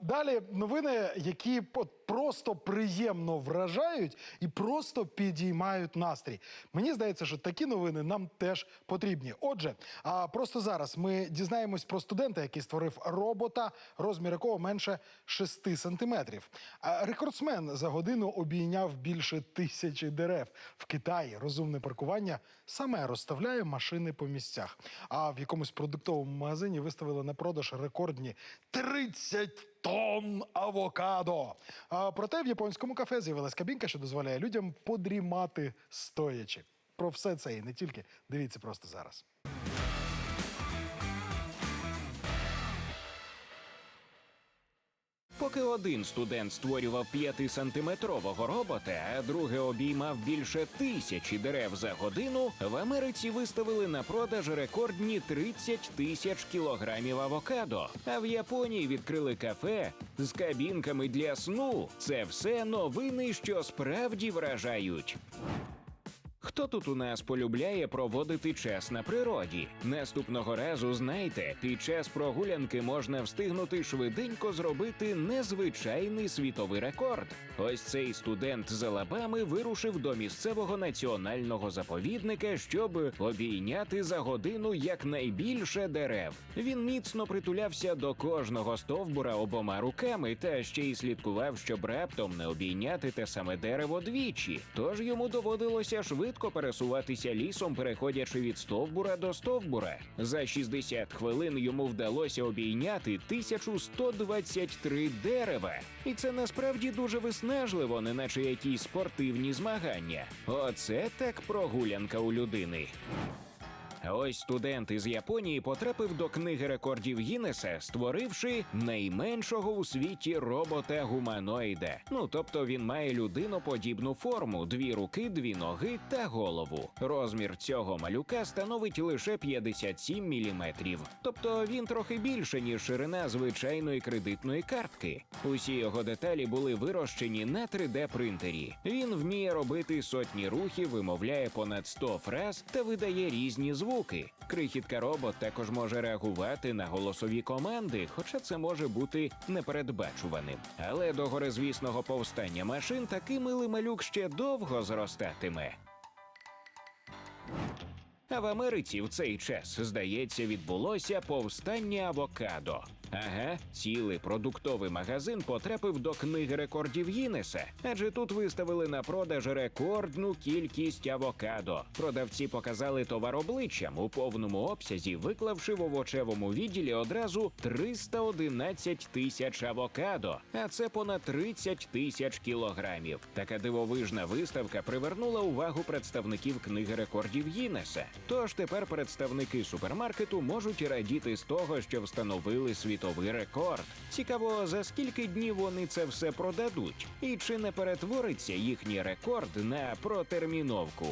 Далі новини, які просто приємно вражають і просто підіймають настрій. Мені здається, що такі новини нам теж потрібні. Отже, а просто зараз ми дізнаємось про студента, який створив робота, розмір якого менше 6 сантиметрів. Рекордсмен за годину обійняв більше тисячі дерев. В Китаї розумне паркування саме розставляє машини по місцях. А в якомусь продуктовому магазині виставили на продаж рекордні 30 тонн авокадо. А проте в японському кафе з'явилась кабінка, що дозволяє людям подрімати стоячи. Про все це і не тільки дивіться просто зараз. Поки один студент створював 5-сантиметрового робота, а другий обіймав більше тисячі дерев за годину, в Америці виставили на продаж рекордні 30 тисяч кілограмів авокадо. А в Японії відкрили кафе з кабінками для сну. Це все новини, що справді вражають. Хто тут у нас полюбляє проводити час на природі? Наступного разу знайте, під час прогулянки можна встигнути швиденько зробити незвичайний світовий рекорд. Ось цей студент з Алабами вирушив до місцевого національного заповідника, щоб обійняти за годину якнайбільше дерев. Він міцно притулявся до кожного стовбура обома руками та ще й слідкував, щоб раптом не обійняти те саме дерево двічі. Тож йому доводилося швидко пересуватися лісом, переходячи від стовбура до стовбура. За 60 хвилин йому вдалося обійняти 1123 дерева. І це насправді дуже виснажливо, неначе якісь спортивні змагання. Оце так прогулянка у людини. Ось студент із Японії потрапив до книги рекордів Гіннеса, створивши найменшого у світі робота гуманоїда. Ну тобто він має людиноподібну форму: дві руки, дві ноги та голову. Розмір цього малюка становить лише 57 міліметрів. Тобто він трохи більше, ніж ширина звичайної кредитної картки. Усі його деталі були вирощені на 3D принтері. Він вміє робити сотні рухів, вимовляє понад 100 фраз та видає різні звуки. Крихітка робот також може реагувати на голосові команди, хоча це може бути непередбачуваним. Але до горизвісного повстання машин такий милий малюк ще довго зростатиме. А в Америці в цей час, здається, відбулося повстання авокадо. Ага, цілий продуктовий магазин потрапив до книги рекордів Гіннеса, адже тут виставили на продаж рекордну кількість авокадо. Продавці показали товар обличчям у повному обсязі, виклавши в овочевому відділі одразу 311 тисяч авокадо, а це понад 30 тисяч кілограмів. Така дивовижна виставка привернула увагу представників книги рекордів Гіннеса. Тож тепер представники супермаркету можуть радіти з того, що встановили світовий рекорд. Цікаво, за скільки днів вони це все продадуть, і чи не перетвориться їхній рекорд на протерміновку.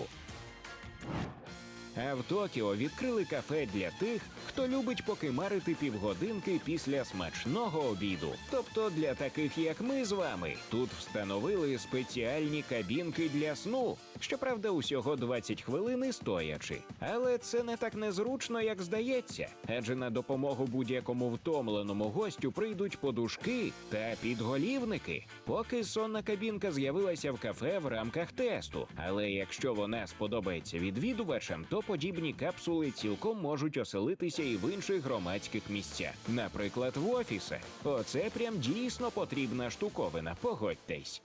А в Токіо відкрили кафе для тих, хто любить покимарити півгодинки після смачного обіду. Тобто для таких, як ми з вами, тут встановили спеціальні кабінки для сну. Щоправда, усього 20 хвилин стоячи. Але це не так незручно, як здається, адже на допомогу будь-якому втомленому гостю прийдуть подушки та підголівники. Поки сонна кабінка з'явилася в кафе в рамках тесту. Але якщо вона сподобається відвідувачам, то подібні капсули цілком можуть оселитися і в інших громадських місцях, наприклад, в офіси. Оце прям дійсно потрібна штуковина, погодьтесь.